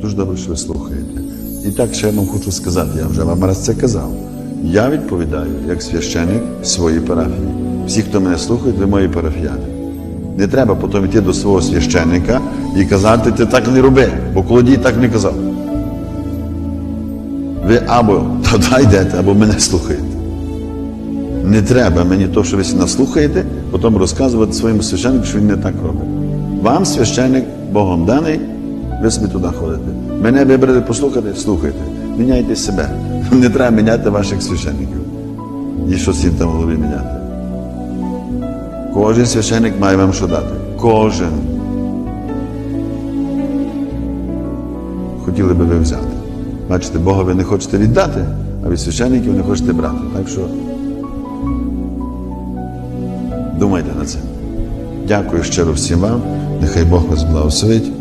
Дуже добре, що ви слухаєте. І так ще я вам хочу сказати, я вже вам раз це казав. Я відповідаю як священик своїй парафії. Всі, хто мене слухають, ви мої парафіяни. Не треба потім йти до свого священника і казати, ти так не роби, бо колодій так не казав. Ви або туди йдете, або мене слухаєте. Не треба мені то, що ви нас слухаєте, потім розказувати своєму священнику, що він не так робить. Вам священник Богом даний, ви собі туди ходите. Мене вибрали послухати, слухайте. Міняйте себе. Не треба міняти ваших священників. І щось їм там в голові міняти. Кожен священник має вам що дати. Кожен. Хотіли би ви взяти. Бачите, Бога ви не хочете віддати, а від священників не хочете брати. Так що думайте над цим. Дякую щиро всім вам. Нехай Бог вас благословить.